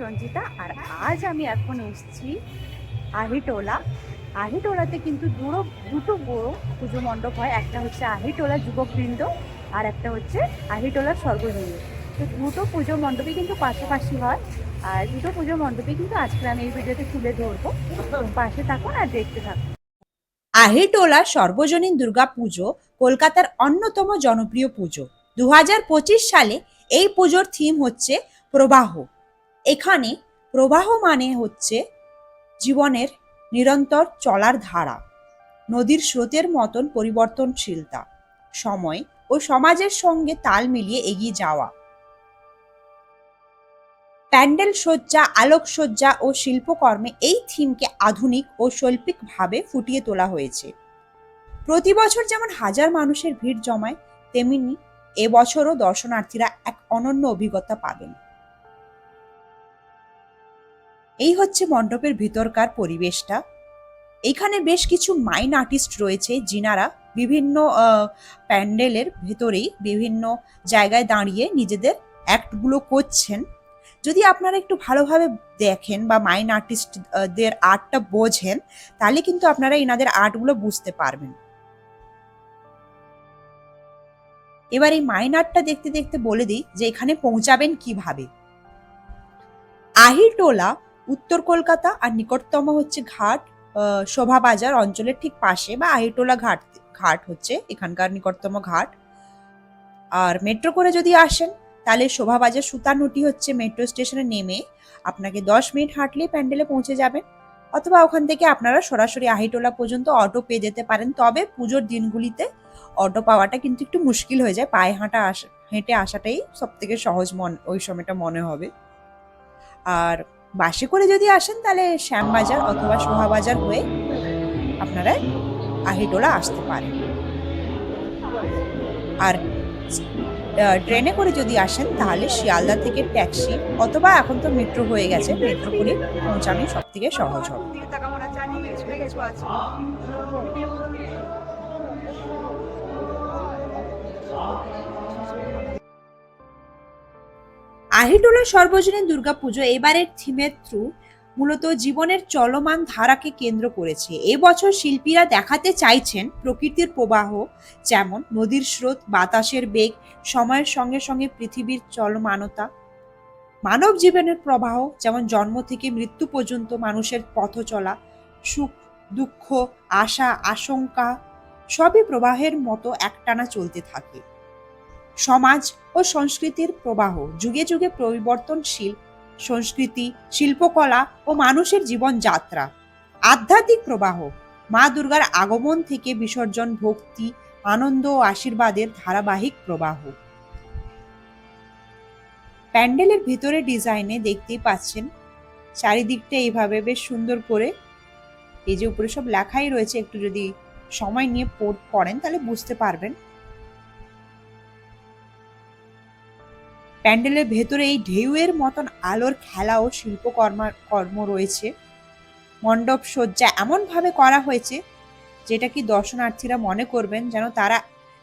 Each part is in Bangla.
সঞ্চিতা আর আজ আমি এখন এসছি আহিটোলা। আহিটোলাতে কিন্তু দুটো দুটো বড় পুজো মণ্ডপ হয়। একটা হচ্ছে আহিটোলা যুবকবৃন্দ, আর একটা হচ্ছে আহিটোলার সর্বজনীন তো দুটো পুজো মণ্ডপে কিন্তু পাশাপাশি হয়। আর দুটো পুজো মণ্ডপে কিন্তু আজকে আমি এই ভিডিওতে তুলে ধরবো। পাশে থাকুন আর দেখতে থাকুন। আহিটোলা সর্বজনীন দুর্গা পুজো কলকাতার অন্যতম জনপ্রিয় পুজো। দু হাজার পঁচিশ সালে এই পুজোর থিম হচ্ছে প্রবাহ। এখানে প্রবাহ মানে হচ্ছে জীবনের নিরন্তর চলার ধারা, নদীর স্রোতের মতন পরিবর্তনশীলতা, সময় ও সমাজের সঙ্গে তাল মিলিয়ে এগিয়ে যাওয়া। প্যান্ডেল সজ্জা, আলোকসজ্জা ও শিল্পকর্মে এই থিমকে আধুনিক ও শৈল্পিকভাবে ফুটিয়ে তোলা হয়েছে। প্রতি বছর যেমন হাজার মানুষের ভিড় জমায়, তেমনি এবছরও দর্শনার্থীরা এক অনন্য অভিজ্ঞতা পাবেন। এই হচ্ছে মণ্ডপের ভিতরকার পরিবেশটা। এখানে বেশ কিছু মাইন আর্টিস্ট রয়েছে যিনারা বিভিন্ন প্যান্ডেলের ভেতরেই বিভিন্ন জায়গায় দাঁড়িয়ে নিজেদের অ্যাক্টগুলো করছেন। যদি আপনারা একটু ভালোভাবে দেখেন বা মাইন আর্টিস্টদের আর্টটা বোঝেন, তাহলে কিন্তু আপনারা এনাদের আর্টগুলো বুঝতে পারবেন। এবার এই মাইন আর্টটা দেখতে দেখতে বলে দিই যে এখানে পৌঁছাবেন কীভাবে। আহিরটোলা উত্তর কলকাতা আর নিকটতম হচ্ছে ঘাট আহ, শোভাবাজার অঞ্চলের ঠিক পাশে বা আহিটোলা ঘাট ঘাট হচ্ছে এখানকার নিকটতম ঘাট। আর মেট্রো করে যদি আসেন তাহলে শোভাবাজার সুতানুটি হচ্ছে মেট্রো স্টেশনে নেমে আপনাকে দশ মিনিট হাঁটলেই প্যান্ডেলে পৌঁছে যাবেন। অথবা ওখান থেকে আপনারা সরাসরি আহিটোলা পর্যন্ত অটো পেয়ে যেতে পারেন। তবে পুজোর দিনগুলিতে অটো পাওয়াটা কিন্তু একটু মুশকিল হয়ে যায়। পায়ে হাঁটা আসা হেঁটে আসাটাই সব থেকে সহজ মন ওই সময়টা মনে হবে। আর বাসে করে যদি আসেন, তাহলে শ্যামবাজার অথবা সোহাবাজার হয়ে আপনারা আহিটোলা আসতে পারেন। আর ট্রেনে করে যদি আসেন, তাহলে শিয়ালদা থেকে ট্যাক্সি অথবা এখন তো মেট্রো হয়ে গেছে মেট্রো করে পৌঁছানোই সব থেকে সহজ হবে। আহিটোলা সর্বজনীন দুর্গাপুজো এবারের থিমের থ্রু মূলত জীবনের চলমান ধারাকে কেন্দ্র করেছে। এবছর শিল্পীরা দেখাতে চাইছেন প্রকৃতির প্রবাহ, যেমন নদীর স্রোত, বাতাসের বেগ, সময়ের সঙ্গে সঙ্গে পৃথিবীর চলমানতা, মানব জীবনের প্রবাহ, যেমন জন্ম থেকে মৃত্যু পর্যন্ত মানুষের পথ চলা, সুখ, দুঃখ, আশা, আশঙ্কা, সবই প্রবাহের মতো একটানা চলতে থাকে। সমাজ ও সংস্কৃতির প্রবাহ, যুগে যুগে পরিবর্তনশীল সংস্কৃতি, শিল্পকলা ও মানুষের জীবনযাত্রা। আধ্যাত্মিক প্রবাহ, মা দুর্গার আগমন থেকে বিসর্জন ভক্তি, আনন্দ ও আশীর্বাদের ধারাবাহিক প্রবাহ। প্যান্ডেলের ভিতরে ডিজাইনে দেখতেই পাচ্ছেন, চারিদিকটা এইভাবে বেশ সুন্দর করে। এই যে উপরে সব লেখাই রয়েছে, একটু যদি সময় নিয়ে পড়েন তাহলে বুঝতে পারবেন। প্যান্ডেলের ভেতরে এই ঢেউয়ের মতন আলোর খেলা ও শিল্পকর্ম কর্ম রয়েছে। মণ্ডপ সজ্জা এমনভাবে করা হয়েছে, যেটা কি দর্শনার্থীরা মনে করবেন যেন তারা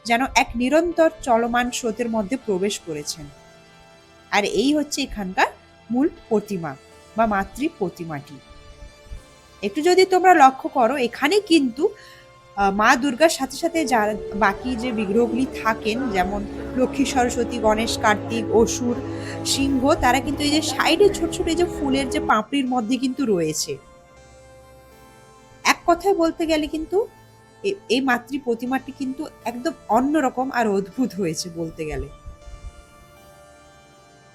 যেন এক নিরন্তর চলমান স্রোতের মধ্যে প্রবেশ করেছেন। আর এই হচ্ছে এখানকার মূল প্রতিমা বা মাতৃ প্রতিমাটি। একটু যদি তোমরা লক্ষ্য করো, এখানে কিন্তু মা দুর্গার সাথে সাথে যারা বাকি যে বিগ্রহগুলি থাকেন, যেমন লক্ষ্মী সরস্বতী, গণেশ, কার্তিক, অসুর, সিংহ, তারা কিন্তু এই যে সাইডে ছোট ছোট এই যে ফুলের যে পাঁপড়ির মধ্যে কিন্তু রয়েছে। এক কথায় বলতে গেলে কিন্তু এই মাতৃ প্রতিমাটি কিন্তু একদম অন্যরকম আর অদ্ভুত হয়েছে বলতে গেলে।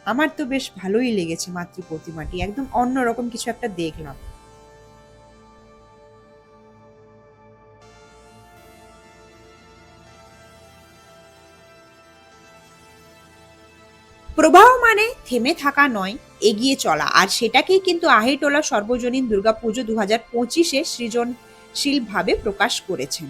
আমার তো বেশ ভালোই লেগেছে মাতৃ প্রতিমাটি, একদম অন্যরকম কিছু একটা দেখলাম। প্রবাহ মানে থেমে থাকা নয়, এগিয়ে চলা। আর সেটাকেই কিন্তু আহিটোলা সর্বজনীন দুর্গাপুজো দু হাজার পঁচিশে সৃজনশীলভাবে প্রকাশ করেছেন।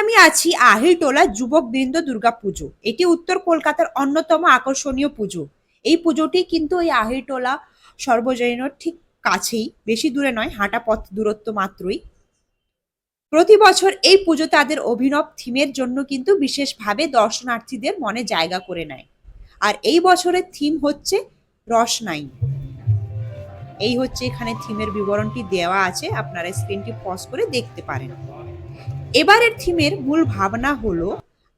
আমি আছি আহিরটোলা যুবক বৃন্দ দুর্গা পুজো। এটি উত্তর কলকাতার অন্যতম আকর্ষণীয় পুজো। এই পুজোটি কিন্তু ওই আহিরটোলা সর্বজনীন ঠিক কাছেই, বেশি দূরে নয়, হাঁটা পথ দূরত্ব মাত্রই। প্রতি বছর এই পুজো তাদের অভিনব থিমের জন্য কিন্তু বিশেষভাবে দর্শনার্থীদের মনে জায়গা করে নেয়। আর এই বছরের থিম হচ্ছে রসনাই এই হচ্ছে এখানে থিমের বিবরণটি দেওয়া আছে, আপনারা স্ক্রিনটি পজ করে দেখতে পারেন। এবারের থিমের মূল ভাবনা হলো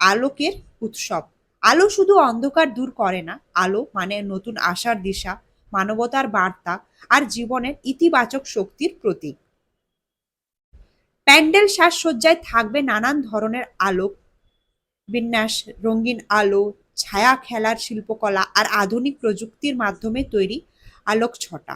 আলোকের উৎসব। আলো শুধু অন্ধকার দূর করে না, আলো মানে নতুন আশার দিশা, মানবতার বার্তা আর জীবনের ইতিবাচক শক্তির প্রতীক। প্যান্ডেল সাজসজ্জায় থাকবে নানান ধরনের আলোক বিন্যাস, রঙিন আলো, ছায়া খেলার শিল্পকলা আর আধুনিক প্রযুক্তির মাধ্যমে তৈরি আলোক ছটা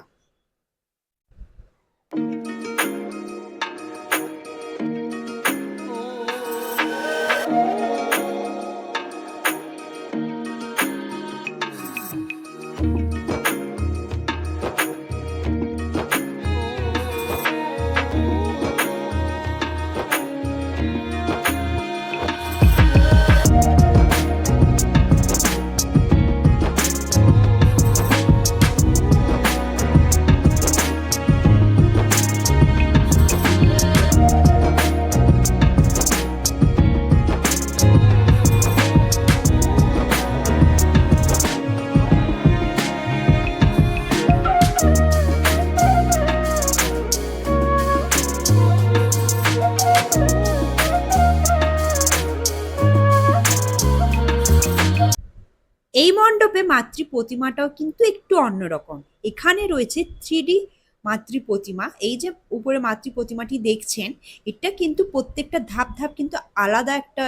এই মাতৃ প্রতিমাটাও কিন্তু একটু অন্যরকম। এখানে রয়েছে থ্রি মাতৃ প্রতিমা। এই যে উপরে মাতৃ প্রতিমাটি দেখছেন, এটা কিন্তু প্রত্যেকটা ধাপ ধাপ কিন্তু আলাদা একটা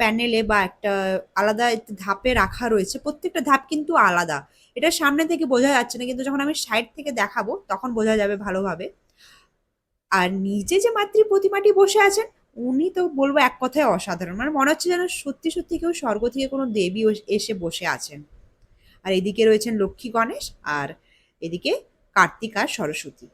প্যানেলে বা একটা আলাদা ধাপে রাখা রয়েছে। প্রত্যেকটা ধাপ কিন্তু আলাদা। এটা সামনে থেকে বোঝা যাচ্ছে না, কিন্তু যখন আমি সাইড থেকে দেখাবো, তখন বোঝা যাবে ভালোভাবে। আর নিচে যে মাতৃ প্রতিমাটি বসে আছেন, উনি তো বলব এক কথায় অসাধারণ। মানে মনে হচ্ছে যেন সত্যি সত্যি কেউ স্বর্গ থেকে কোনো দেবী এসে বসে আছেন। আর এদিকে রয়েছেন লক্ষ্মী গণেশ আর এদিকে কার্তিক আর সরস্বতী।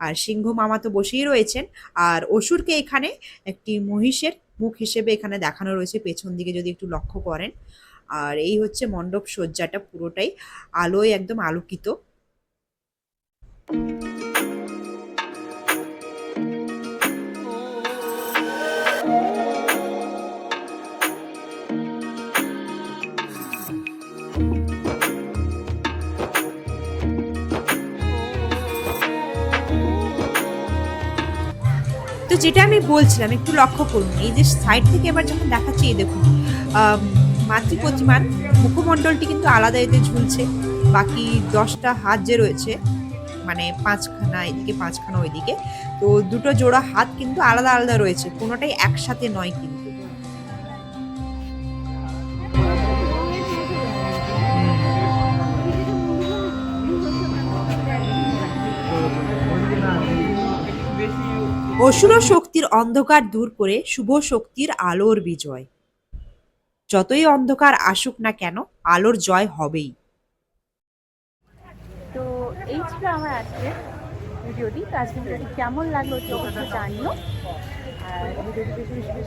আর সিংহ মামা তো বসেই রয়েছেন। আর অসুরকে এখানে একটি মহিষের মুখ হিসেবে এখানে দেখানো রয়েছে, পেছন দিকে যদি একটু লক্ষ্য করেন। আর এই হচ্ছে মণ্ডপ সজ্জাটা পুরোটাই আলোয় একদম আলোকিত। তো যেটা আমি বলছিলাম, একটু লক্ষ্য করুন, এই যে সাইড থেকে এবার যখন দেখাচ্ছি, এই দেখুন মাতৃ প্রতিমার মুখমণ্ডলটি কিন্তু আলাদা এতে ঝুলছে, বাকি দশটা হাত যে রয়েছে মানে পাঁচখানা এদিকে, পাঁচখানা ওইদিকে, তো দুটো জোড়া হাত কিন্তু আলাদা আলাদা রয়েছে, কোনোটাই একসাথে নয় কিন্তু। অসুর শক্তির অন্ধকার দূর করে শুভ শক্তির আলোর বিজয়। যতই অন্ধকার আসুক না কেন, আলোর জয় হবেই। তো এই ছিল আমার আজকের ভিডিওটি। কেমন লাগল একটু অবশ্যই জানিও। ভিডিওটি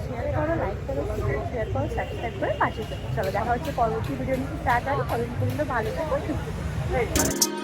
শেয়ার করো লাইক করো শেয়ার করো সাবস্ক্রাইব করে পাশে থেকো। চলো, দেখা হচ্ছে পরবর্তী ভিডিও নিয়ে। ভালো থাকো, সুস্থ।